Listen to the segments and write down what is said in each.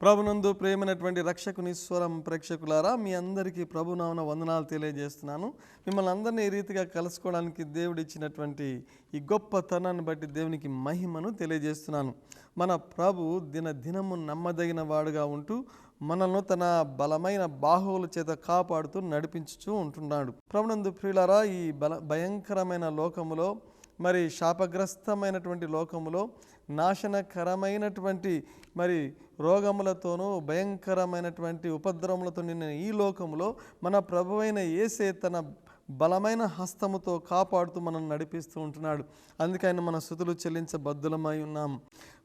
ప్రభునందు ప్రేమైనటువంటి రక్షకుని స్వరం ప్రేక్షకులారా మీ అందరికీ ప్రభునామన వందనాలు తెలియజేస్తున్నాను. మిమ్మల్ని అందరినీ ఈ రీతిగా కలుసుకోవడానికి దేవుడు ఇచ్చినటువంటి ఈ గొప్పతనాన్ని బట్టి దేవునికి మహిమను తెలియజేస్తున్నాను. మన ప్రభు దిన దినము నమ్మదగిన వాడుగా ఉంటూ మనల్ని తన బలమైన బాహువుల చేత కాపాడుతూ నడిపించుతూ ఉంటున్నాడు. ప్రభునందు ప్రియులారా ఈ బల భయంకరమైన లోకములో మరి శాపగ్రస్తమైనటువంటి లోకములో నాశనకరమైనటువంటి మరి రోగములతోనూ భయంకరమైనటువంటి ఉపద్రవములతో నిన్న ఈ లోకంలో మన ప్రభువైన ఏసే తన బలమైన హస్తముతో కాపాడుతూ మనం నడిపిస్తూ ఉంటున్నాడు. అందుకని మన స్థుతులు చెల్లించబద్దులమై ఉన్నాం.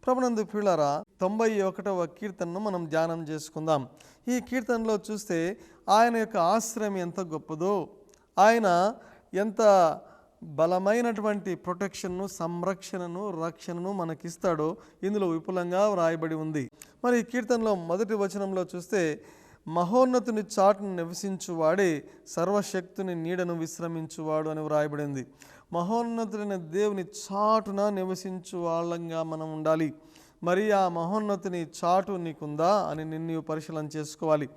ప్రభునందు పిల్లరా తొంభై ఒకటవ కీర్తనను మనం ధ్యానం చేసుకుందాం. ఈ కీర్తనలో చూస్తే ఆయన యొక్క ఆశ్రయం ఎంత గొప్పదో ఆయన ఎంత బలమైనటువంటి ప్రొటెక్షన్ను సంరక్షణను రక్షణను మనకిస్తాడో ఇందులో విపులంగా వ్రాయబడి ఉంది. మరి కీర్తనలో మొదటి వచనంలో చూస్తే మహోన్నతుని చాటును నివసించువాడే సర్వశక్తుని నీడను విశ్రమించువాడు అని వ్రాయబడింది. మహోన్నతుడైన దేవుని చాటున నివసించు వాళ్ళంగా మనం ఉండాలి. మరి ఆ మహోన్నతిని చాటు నీకుందా అని నిన్ను పరిశీలన చేసుకోవాలి.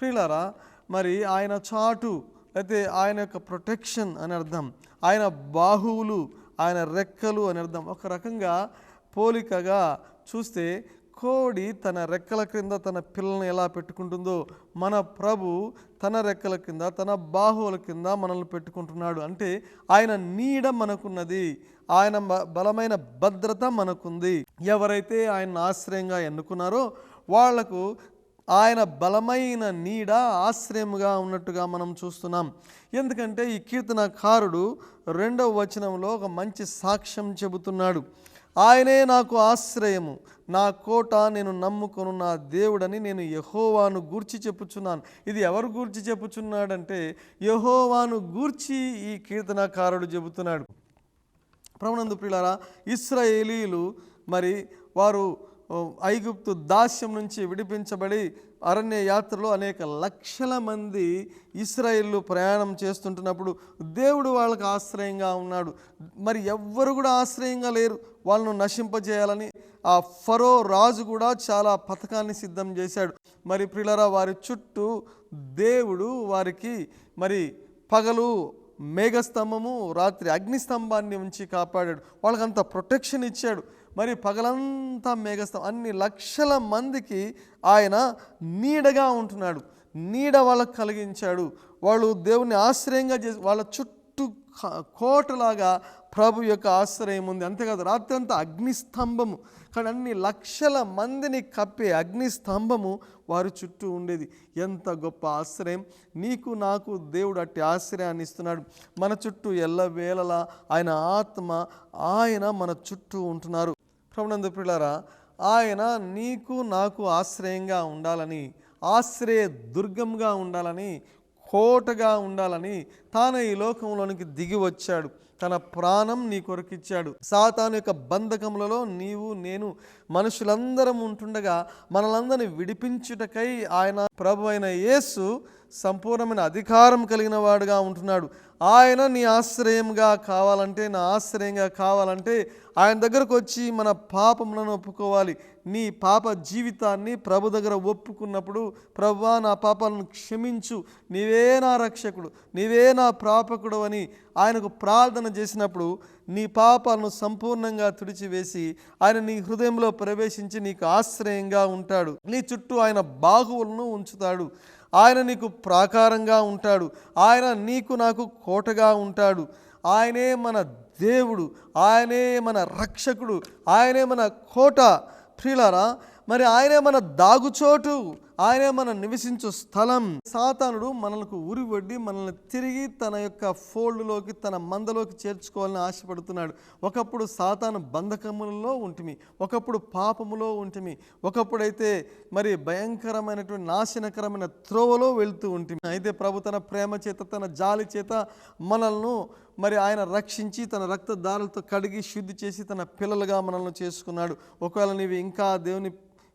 ప్రియులారా మరి ఆయన చాటు అయితే ఆయన యొక్క ప్రొటెక్షన్ అని అర్థం ఆయన బాహువులు ఆయన రెక్కలు అని అర్థం. ఒక రకంగా పోలికగా చూస్తే కోడి తన రెక్కల క్రింద తన పిల్లల్ని ఎలా పెట్టుకుంటుందో మన ప్రభు తన రెక్కల కింద తన బాహువుల కింద మనల్ని పెట్టుకుంటున్నాడు. అంటే ఆయన నీడ మనకున్నది ఆయన బ- బలమైన భద్రత మనకుంది. ఎవరైతే ఆయన ఆశ్రయంగా ఎన్నుకున్నారో వాళ్ళకు ఆయన బలమైన నీడ ఆశ్రయముగా ఉన్నట్టుగా మనం చూస్తున్నాం. ఎందుకంటే ఈ కీర్తనకారుడు రెండవ వచనంలో ఒక మంచి సాక్ష్యం చెబుతున్నాడు. ఆయనే నాకు ఆశ్రయము నా కోట నేను నమ్ముకొను నా దేవుడని నేను యహోవాను గూర్చి చెప్పుచున్నాను. ఇది ఎవరు గూర్చి చెప్పుచున్నాడంటే యహోవాను గూర్చి ఈ కీర్తనకారుడు చెబుతున్నాడు. ప్రభునందు ప్రియులారా ఇస్రాయేలీలు మరి వారు ఐగుప్తు దాస్యం నుంచి విడిపించబడి అరణ్య యాత్రలో అనేక లక్షల మంది ఇస్రాయిల్లు ప్రయాణం చేస్తుంటున్నప్పుడు దేవుడు వాళ్ళకు ఆశ్రయంగా ఉన్నాడు. మరి ఎవ్వరు కూడా ఆశ్రయంగా లేరు. వాళ్ళను నశింపజేయాలని ఆ ఫరో రాజు కూడా చాలా పథకాన్ని సిద్ధం చేశాడు. మరి ప్రిలరా వారి చుట్టూ దేవుడు వారికి మరి పగలు మేఘస్తంభము రాత్రి అగ్నిస్తంభాన్ని ఉంచి కాపాడాడు. వాళ్ళకంత అంత ప్రొటెక్షన్ ఇచ్చాడు. మరి పగలంతా మేఘస్తం అన్ని లక్షల మందికి ఆయన నీడగా ఉంటున్నాడు. నీడ వాళ్ళకు కలిగించాడు. వాళ్ళు దేవుని ఆశ్రయంగా చేసి వాళ్ళ చుట్టూ కోటలాగా ప్రభు యొక్క ఆశ్రయం ఉంది. అంతేకాదు రాత్రి అంతా అగ్నిస్తంభము. కానీ అన్ని లక్షల మందిని కప్పే అగ్నిస్తంభము వారి చుట్టూ ఉండేది. ఎంత గొప్ప ఆశ్రయం. నీకు నాకు దేవుడు అట్టి ఆశ్రయాన్ని ఇస్తున్నాడు. మన చుట్టూ ఎల్లవేళలా ఆయన ఆత్మ ఆయన మన చుట్టూ ఉంటున్నారు. ప్రభునందు పిల్లరా ఆయన నీకు నాకు ఆశ్రయంగా ఉండాలని ఆశ్రయ దుర్గంగా ఉండాలని కోటగా ఉండాలని తాను ఈ లోకంలోనికి దిగి వచ్చాడు. తన ప్రాణం నీ కొరకిచ్చాడు. సాతాను యొక్క బంధకములలో నీవు నేను మనుషులందరం ఉంటుండగా మనలందరిని విడిపించుటకై ఆయన ప్రభు అయిన యేసు సంపూర్ణమైన అధికారం కలిగిన వాడుగా ఉంటున్నాడు. ఆయన నీ ఆశ్రయంగా కావాలంటే నా ఆశ్రయంగా కావాలంటే ఆయన దగ్గరకు వచ్చి మన పాపములను ఒప్పుకోవాలి. నీ పాప జీవితాన్ని ప్రభు దగ్గర ఒప్పుకున్నప్పుడు ప్రభువా నా పాపాలను క్షమించు. నీవే నా రక్షకుడు. నీవే నా ప్రాపకుడు అని ఆయనకు ప్రార్థన చేసినప్పుడు నీ పాపాలను సంపూర్ణంగా తుడిచివేసి ఆయన నీ హృదయంలో ప్రవేశించి నీకు ఆశ్రయంగా ఉంటాడు. నీ చుట్టూ ఆయన బాహువులను ఉంచుతాడు. ఆయన నీకు ప్రాకారంగా ఉంటాడు. ఆయన నీకు నాకు కోటగా ఉంటాడు. ఆయనే మన దేవుడు. ఆయనే మన రక్షకుడు. ఆయనే మన కోట. ప్రియులారా మరి ఆయనే మన దాగుచోటు ఆయనే మన నివసించు స్థలం. సాతానుడు మనలకు ఉరి వడ్డి మనల్ని తిరిగి తన యొక్క ఫోల్డ్లోకి తన మందలోకి చేర్చుకోవాలని ఆశపడుతున్నాడు. ఒకప్పుడు సాతాను బంధకములలో ఉంటిమి ఒకప్పుడు పాపములో ఉంటిమి ఒకప్పుడైతే మరి భయంకరమైనటువంటి నాశనకరమైన త్రోవలో వెళ్తూ ఉంటిమి. అయితే ప్రభు తన ప్రేమ చేత తన జాలి చేత మనల్ని మరి ఆయన రక్షించి తన రక్తదారులతో కడిగి శుద్ధి చేసి తన పిల్లలుగా మనల్ని చేసుకున్నాడు. ఒకవేళ నీవు ఇంకా దేవుని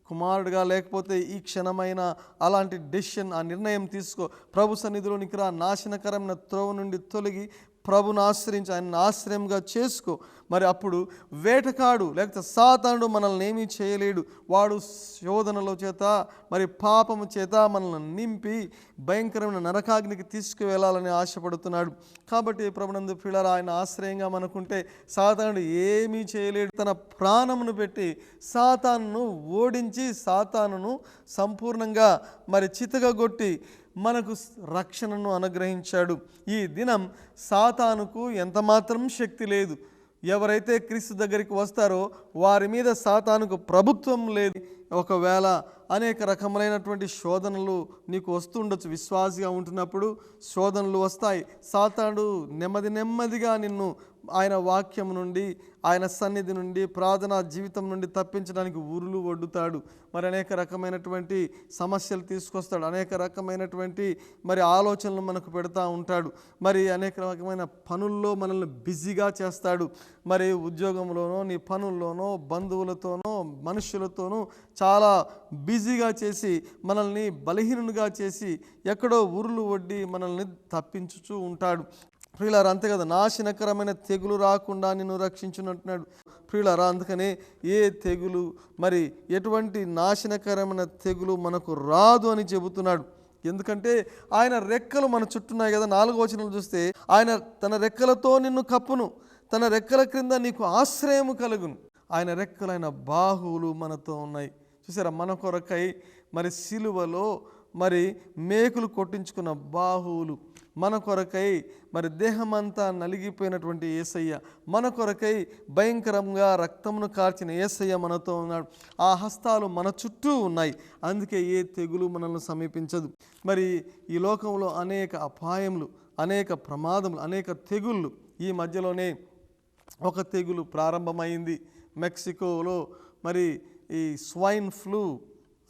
కుమారుడిగా లేకపోతే ఈ క్షణమైన అలాంటి డెసిషన్ ఆ నిర్ణయం తీసుకో. ప్రభు సన్నిధిలోనికి రా. నాశనకరమైన త్రోవ నుండి తొలగి ప్రభుని ఆశ్రయించి ఆయన ఆశ్రయంగా చేసుకో. మరి అప్పుడు వేటకాడు లేకపోతే సాతానుడు మనల్ని ఏమీ చేయలేడు. వాడు శోధనల చేత మరి పాపము చేత మనల్ని నింపి భయంకరమైన నరకాగ్నికి తీసుకువెళ్ళాలని ఆశపడుతున్నాడు. కాబట్టి ప్రభునందు పిల్లలు ఆయన ఆశ్రయంగా మనకుంటే సాతానుడు ఏమీ చేయలేడు. తన ప్రాణమును పెట్టి సాతాను ఓడించి సాతానును సంపూర్ణంగా మరి చితగొట్టి మనకు రక్షణను అనుగ్రహించాడు. ఈ దినం సాతానుకు ఎంతమాత్రం శక్తి లేదు. ఎవరైతే క్రీస్తు దగ్గరికి వస్తారో వారి మీద సాతానుకు ప్రభుత్వం లేదు. ఒకవేళ అనేక రకములైనటువంటి శోధనలు నీకు వస్తుండొచ్చు విశ్వాసిగా ఉంటున్నప్పుడు శోధనలు వస్తాయి. సాతాడు నెమ్మది నెమ్మదిగా నిన్ను ఆయన వాక్యం నుండి ఆయన సన్నిధి నుండి ప్రార్థనా జీవితం నుండి తప్పించడానికి ఊరులు వడ్డుతాడు మరి అనేక రకమైనటువంటి సమస్యలు తీసుకొస్తాడు. అనేక రకమైనటువంటి మరి ఆలోచనలు మనకు పెడతా ఉంటాడు. మరి అనేక రకమైన పనుల్లో మనల్ని బిజీగా చేస్తాడు. మరి ఉద్యోగంలోనో నీ పనుల్లోనో బంధువులతోనో మనుషులతోనూ చాలా బిజీగా చేసి మనల్ని బలహీనునిగా చేసి ఎక్కడో ఉరులు వడ్డి మనల్ని తప్పించుచూ ఉంటాడు. ప్రియులారా అంతే కదా నాశనకరమైన తెగులు రాకుండా నిన్ను రక్షించునంటున్నాడు. ప్రియులారా అందుకనే ఏ తెగులు మరి ఎటువంటి నాశనకరమైన తెగులు మనకు రాదు అని చెబుతున్నాడు. ఎందుకంటే ఆయన రెక్కలు మన చుట్టూన్నాయి కదా నాలుగో వచనం చూస్తే ఆయన తన రెక్కలతో నిన్ను కప్పును తన రెక్కల క్రింద నీకు ఆశ్రయము కలుగును. ఆయన రెక్కలైన బాహువులు మనతో ఉన్నాయి. చూసారా? మన కొరకై మరి సిలువలో మరి మేకులు కొట్టించుకున్న బాహువులు. మన కొరకై మరి దేహమంతా నలిగిపోయినటువంటి ఏసయ్య. మన కొరకై భయంకరంగా రక్తమును కార్చిన ఏసయ్య మనతో ఉన్నాడు. ఆ హస్తాలు మన చుట్టూ ఉన్నాయి. అందుకే ఏ తెగులు మనల్ని సమీపించదు. మరి ఈ లోకంలో అనేక అపాయములు అనేక ప్రమాదములు అనేక తెగుళ్ళు ఈ మధ్యలోనే ఒక తెగులు ప్రారంభమైంది. మెక్సికోలో మరి ఈ స్వైన్ ఫ్లూ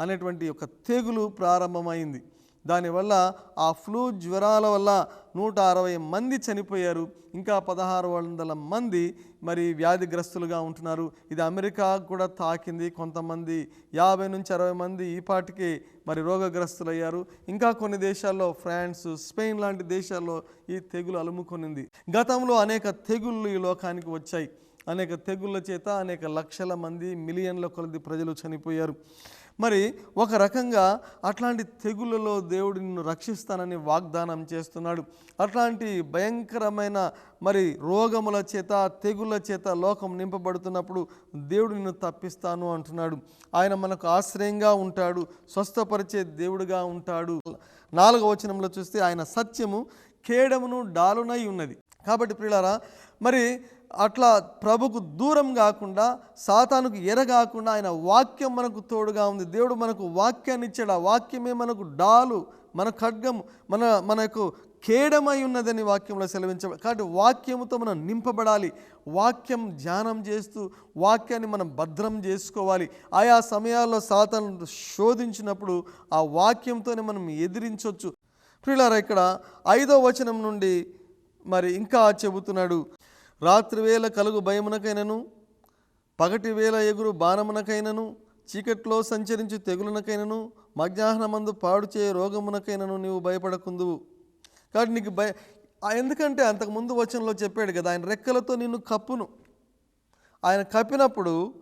అనేటువంటి ఒక తెగులు ప్రారంభమైంది. దానివల్ల ఆ ఫ్లూ జ్వరాల వల్ల నూట అరవై మంది చనిపోయారు. ఇంకా పదహారు వందల మంది మరి వ్యాధిగ్రస్తులుగా ఉంటున్నారు. ఇది అమెరికా కూడా తాకింది. కొంతమంది యాభై నుంచి అరవై మంది ఈ పాటికి మరి రోగగ్రస్తులయ్యారు. ఇంకా కొన్ని దేశాల్లో ఫ్రాన్స్ స్పెయిన్ లాంటి దేశాల్లో ఈ తెగులు అలుముకొనింది. గతంలో అనేక తెగుళ్ళు ఈ లోకానికి వచ్చాయి. అనేక తెగుళ్ళ చేత అనేక లక్షల మంది మిలియన్ల కొలది ప్రజలు చనిపోయారు. మరి ఒక రకంగా అట్లాంటి తెగుళ్ళలో దేవుడు నిన్ను రక్షిస్తానని వాగ్దానం చేస్తున్నాడు. అట్లాంటి భయంకరమైన మరి రోగముల చేత తెగుళ్ళ చేత లోకం నింపబడుతున్నప్పుడు దేవుడు నిన్ను తప్పిస్తాను అంటున్నాడు. ఆయన మనకు ఆశ్రయంగా ఉంటాడు స్వస్థపరిచే దేవుడుగా ఉంటాడు. నాలుగవ వచనంలో చూస్తే ఆయన సత్యము కేడమును డాలునై ఉన్నది. కాబట్టి ప్రియులారా మరి అట్లా ప్రభుకు దూరం కాకుండా సాతానుకు ఎరగాకుండా ఆయన వాక్యం మనకు తోడుగా ఉంది. దేవుడు మనకు వాక్యాన్ని ఇచ్చాడు. ఆ వాక్యమే మనకు డాలు మన ఖడ్గం మన మనకు కేడమై ఉన్నదని వాక్యంలో సెలవించబడి కాబట్టి వాక్యముతో మనం నింపబడాలి. వాక్యం ధ్యానం చేస్తూ వాక్యాన్ని మనం భద్రం చేసుకోవాలి. ఆయా సమయాల్లో సాతాను శోధించినప్పుడు ఆ వాక్యంతోనే మనం ఎదిరించవచ్చు ప్రియులారా ఇక్కడ ఐదో వచనం నుండి మరి ఇంకా చెబుతున్నాడు. రాత్రి వేళ కలుగు భయమునకైనను పగటి వేళ ఎగురు బాణమునకైనను చీకట్లో సంచరించి తెగులునకైనను మధ్యాహ్నమందు పాడు చేయ రోగమునకైనను నీవు భయపడకుందువు. కాబట్టి నీకు భయ ఎందుకంటే అంతకుముందు వచనంలో చెప్పాడు కదా ఆయన రెక్కలతో నిన్ను కప్పును. ఆయన కప్పినప్పుడు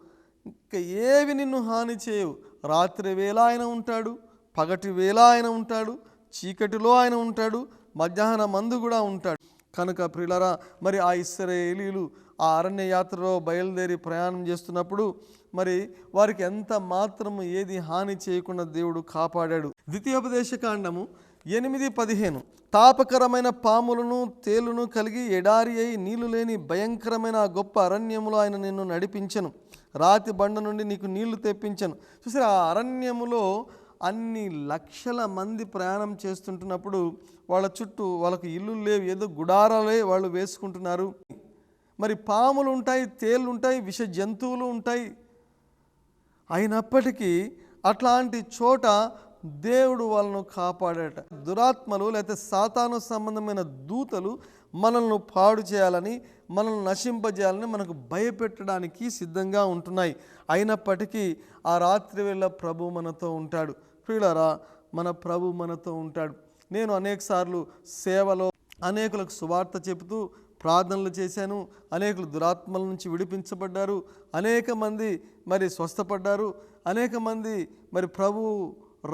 ఇంకా ఏవి నిన్ను హాని చేయవు. రాత్రి వేళ ఆయన ఉంటాడు పగటి వేళ ఆయన ఉంటాడు చీకటిలో ఆయన ఉంటాడు మధ్యాహ్న మందు కూడా ఉంటాడు. కనుక ప్రిలరా మరి ఆ ఇస్రాయేలీలు ఆ అరణ్య యాత్రలో బయలుదేరి ప్రయాణం చేస్తున్నప్పుడు మరి వారికి ఎంత మాత్రం ఏది హాని చేయకుండా దేవుడు కాపాడాడు. ద్వితీయోపదేశ కాండము ఎనిమిది పదిహేను. తాపకరమైన పాములను తేలును కలిగి ఎడారి అయి నీళ్ళు లేని భయంకరమైన ఆ గొప్ప అరణ్యములో ఆయన నిన్ను నడిపించను. రాతి బండ నుండి నీకు నీళ్ళు తెప్పించను. చూసారా ఆ అరణ్యములో అన్ని లక్షల మంది ప్రయాణం చేస్తుంటున్నప్పుడు వాళ్ళ చుట్టూ వాళ్ళకి ఇల్లు లేవు ఏదో గుడారాలే వాళ్ళు వేసుకుంటున్నారు. మరి పాములు ఉంటాయి తేళ్ళు ఉంటాయి విష జంతువులు ఉంటాయి. అయినప్పటికీ అట్లాంటి చోట దేవుడు వాళ్ళను కాపాడట దురాత్మలు లేకపోతే సాతాను సంబంధమైన దూతలు మనల్ని పాడు చేయాలని మనల్ని నశింపజేయాలని మనకు భయపెట్టడానికి సిద్ధంగా ఉంటున్నాయి. అయినప్పటికీ ఆ రాత్రి వేళ ప్రభు మనతో ఉంటాడు. ప్రియులారా మన ప్రభు మనతో ఉంటాడు. నేను అనేకసార్లు సేవలో అనేకులకు సువార్త చెబుతూ ప్రార్థనలు చేశాను. అనేకులు దురాత్మల నుంచి విడిపించబడ్డారు. అనేక మంది మరి స్వస్థపడ్డారు. అనేక మంది మరి ప్రభు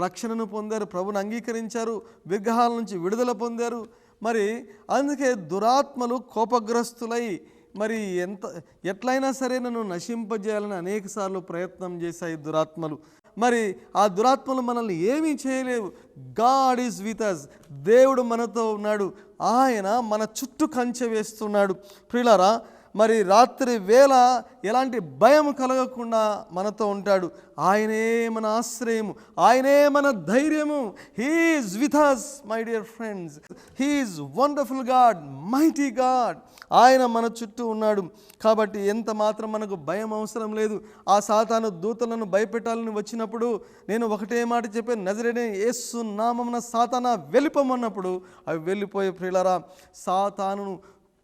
రక్షణను పొందారు ప్రభుని అంగీకరించారు విగ్రహాల నుంచి విడుదల పొందారు. మరి అందుకే దురాత్మలు కోపగ్రస్తులై మరి ఎంత ఎట్లయినా సరే నన్ను నశింపజేయాలని అనేకసార్లు ప్రయత్నం చేశాయి దురాత్మలు. మరి ఆ దురాత్మలు మనల్ని ఏమీ చేయలేవు. గాడ్ ఈజ్ విత్ అస్ దేవుడు మనతో ఉన్నాడు. ఆయన మన చుట్టూ కంచె వేస్తున్నాడు. ప్రియులారా మరి రాత్రి వేళ ఎలాంటి భయం కలగకుండా మనతో ఉంటాడు. ఆయనే మన ఆశ్రయము ఆయనే మన ధైర్యము. He's with us my dear friends he's wonderful God mighty God ఆయన మన చుట్టూ ఉన్నాడు. కాబట్టి ఎంత మాత్రం మనకు భయం అవసరం లేదు. ఆ సాతాను దూతలను భయపెట్టాలని వచ్చినప్పుడు నేను ఒకటే మాట చెప్పాను. నజరేనే ఏసు నామమున సాతాన వెళ్ళిపోమన్నప్పుడు అవి వెళ్ళిపోయే ప్రియులరా సాతాను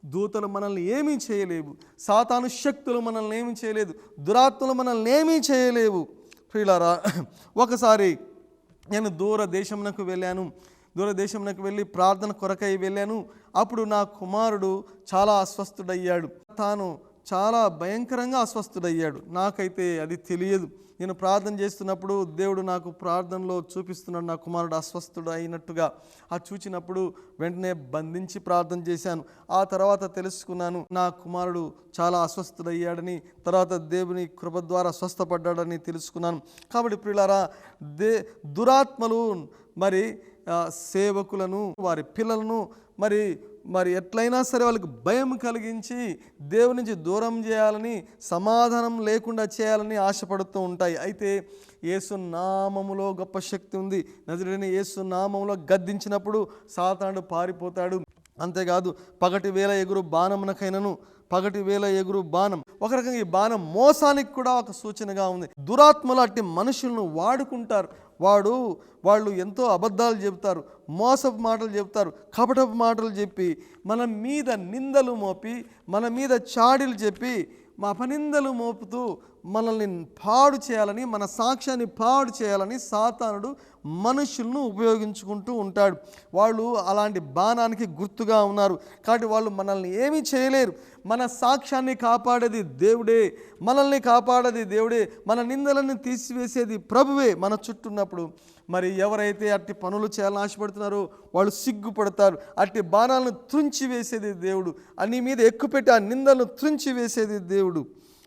దూతలు మనల్ని ఏమీ చేయలేవు. సాతాను శక్తులు మనల్ని ఏమీ చేయలేదు. దురాత్మలు మనల్ని ఏమీ చేయలేవు. ప్రియులారా ఒకసారి నేను దూర దేశమునకు వెళ్ళాను. దూరదేశంలోకి వెళ్ళి ప్రార్థన కొరకై వెళ్ళాను. అప్పుడు నా కుమారుడు చాలా అస్వస్థుడయ్యాడు. తాను చాలా భయంకరంగా అస్వస్థుడయ్యాడు. నాకైతే అది తెలియదు. నేను ప్రార్థన చేస్తున్నప్పుడు దేవుడు నాకు ప్రార్థనలో చూపిస్తున్నాడు. నా కుమారుడు అస్వస్థుడు అయినట్టుగా ఆ చూచినప్పుడు వెంటనే బంధించి ప్రార్థన చేశాను. ఆ తర్వాత తెలుసుకున్నాను నా కుమారుడు చాలా అస్వస్థుడయ్యాడని తర్వాత దేవుని కృప ద్వారా స్వస్థపడ్డాడని తెలుసుకున్నాను. కాబట్టి ప్రియులారా దే దురాత్మలు మరి సేవకులను వారి పిల్లలను మరి మరి ఎట్లయినా సరే వాళ్ళకి భయం కలిగించి దేవుని నుంచి దూరం చేయాలని సమాధానం లేకుండా చేయాలని ఆశపడుతూ ఉంటాయి. అయితే యేసు నామములో గొప్ప శక్తి ఉంది. నదుడిని యేసు నామంలో గద్దించినప్పుడు సాతానుడు పారిపోతాడు. అంతేకాదు పగటి వేల ఎగురు బాణమునకైనను పగటి వేల ఎగురు బాణం. ఒక రకంగా ఈ బాణం మోసానికి కూడా ఒక సూచనగా ఉంది. దురాత్మలు అట్టి మనుషులను వాడుకుంటారు. వాడు వాళ్ళు ఎంతో అబద్ధాలు చెబుతారు మోసపు మాటలు చెప్తారు కపటపు మాటలు చెప్పి మన మీద నిందలు మోపి మన మీద చాడీలు చెప్పి మా అపనిందలు మోపుతూ మనల్ని పాడు చేయాలని మన సాక్ష్యాన్ని పాడు చేయాలని సాతానుడు మనుషులను ఉపయోగించుకుంటూ ఉంటాడు. వాళ్ళు అలాంటి బాణానికి గుర్తుగా ఉన్నారు. కాబట్టి వాళ్ళు మనల్ని ఏమీ చేయలేరు. మన సాక్ష్యాన్ని కాపాడేది దేవుడే. మనల్ని కాపాడేది దేవుడే. మన నిందలను తీసివేసేది ప్రభువే. మన చుట్టూ ఉన్నప్పుడు మరి ఎవరైతే అట్టి పనులు చేయాలని ఆశపడుతున్నారో వాళ్ళు సిగ్గుపడతారు. అట్టి బాణాలను త్రుంచి వేసేది దేవుడు. అన్ని మీద ఎక్కుపెట్టి ఆ నిందలను త్రుంచి వేసేది దేవుడు.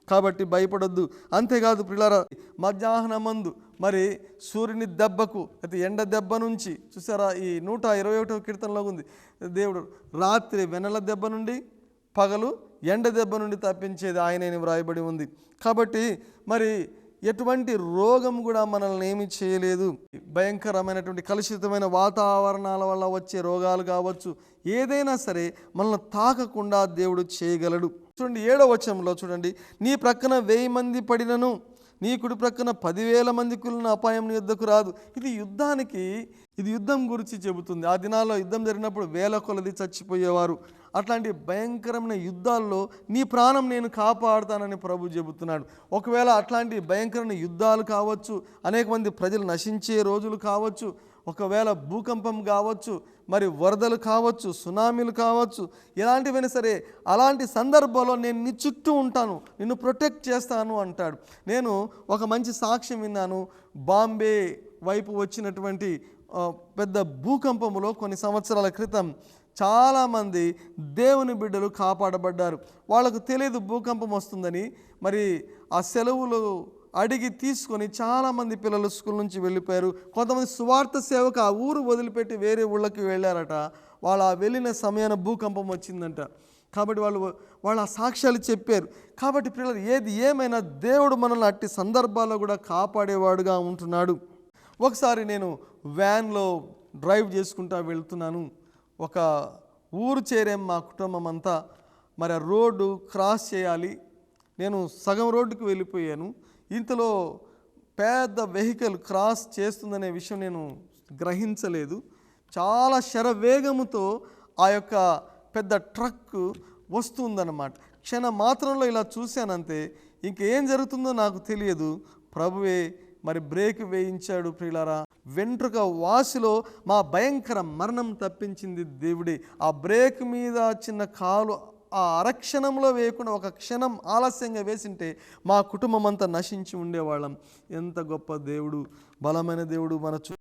కాబట్టి భయపడొద్దు. అంతేకాదు పిల్లరా మధ్యాహ్నమందు మరి సూర్యుని దెబ్బకు అయితే ఎండ దెబ్బ నుంచి చూసారా ఈ నూట ఇరవై ఒకటవ కీర్తనలో ఉంది. దేవుడు రాత్రి వెనల దెబ్బ నుండి పగలు ఎండ దెబ్బ నుండి తప్పించేది ఆయనని వ్రాయబడి ఉంది. కాబట్టి మరి ఎటువంటి రోగం కూడా మనల్ని ఏమి చేయలేదు. భయంకరమైనటువంటి కలుషితమైన వాతావరణాల వల్ల వచ్చే రోగాలు కావచ్చు ఏదైనా సరే మనల్ని తాకకుండా దేవుడు చేయగలడు. చూడండి ఏడవ వచనంలో చూడండి నీ ప్రక్కన వెయ్యి మంది పడినను నీ కుడి ప్రక్కన పదివేల మంది కులిన అపాయం నీ యుద్ధకు రాదు. ఇది యుద్ధానికి ఇది యుద్ధం గురించి చెబుతుంది. ఆ దినాల్లో యుద్ధం జరిగినప్పుడు వేల కొలది చచ్చిపోయేవారు. అట్లాంటి భయంకరమైన యుద్ధాల్లో నీ ప్రాణం నేను కాపాడుతానని ప్రభు చెబుతున్నాడు. ఒకవేళ అట్లాంటి భయంకరమైన యుద్ధాలు కావచ్చు అనేక మంది ప్రజలు నశించే రోజులు కావచ్చు ఒకవేళ భూకంపం కావచ్చు మరి వరదలు కావచ్చు సునామీలు కావచ్చు ఎలాంటివైనా సరే అలాంటి సందర్భంలో నేను నీ చుట్టూ ఉంటాను నిన్ను ప్రొటెక్ట్ చేస్తాను అంటాడు. నేను ఒక మంచి సాక్ష్యం విన్నాను. బాంబే వైపు వచ్చినటువంటి పెద్ద భూకంపములో కొన్ని సంవత్సరాల క్రితం చాలామంది దేవుని బిడ్డలు కాపాడబడ్డారు. వాళ్ళకు తెలియదు భూకంపం వస్తుందని. మరి ఆ సెలవులు అడిగి తీసుకొని చాలామంది పిల్లలు స్కూల్ నుంచి వెళ్ళిపోయారు. కొంతమంది సువార్త సేవకు ఆ ఊరు వదిలిపెట్టి వేరే ఊళ్ళకి వెళ్ళారట. వాళ్ళు ఆ వెళ్ళిన సమయాన భూకంపం వచ్చిందంట. కాబట్టి వాళ్ళు వాళ్ళ సాక్ష్యాలు చెప్పారు. కాబట్టి పిల్లలు ఏది ఏమైనా దేవుడు మనల్ని అట్టి సందర్భాల్లో కూడా కాపాడేవాడుగా ఉంటున్నాడు. ఒకసారి నేను వ్యాన్లో డ్రైవ్ చేసుకుంటా వెళ్తున్నాను. ఒక ఊరు చేరాం మా కుటుంబం అంతా మరి ఆ రోడ్డు క్రాస్ చేయాలి. నేను సగం రోడ్డుకు వెళ్ళిపోయాను. ఇంతలో పెద్ద వెహికల్ క్రాస్ చేస్తుందనే విషయం నేను గ్రహించలేదు. చాలా శరవేగముతో ఆ యొక్క పెద్ద ట్రక్ వస్తుందన్నమాట. క్షణ మాత్రంలో ఇలా చూశానంతే ఇంకేం జరుగుతుందో నాకు తెలియదు. ప్రభువే మరి బ్రేక్ వేయించాడు ప్రియులారా. వెంట్రుక వాసిలో మా భయంకర మరణం తప్పించింది దేవుడే. ఆ బ్రేక్ మీద చిన్న కాలు ఆ అరక్షణంలో వేయకుండా ఒక క్షణం ఆలస్యంగా వేసింటే మా కుటుంబం అంతా నశించి ఉండేవాళ్ళం. ఎంత గొప్ప దేవుడు బలమైన దేవుడు మన చూ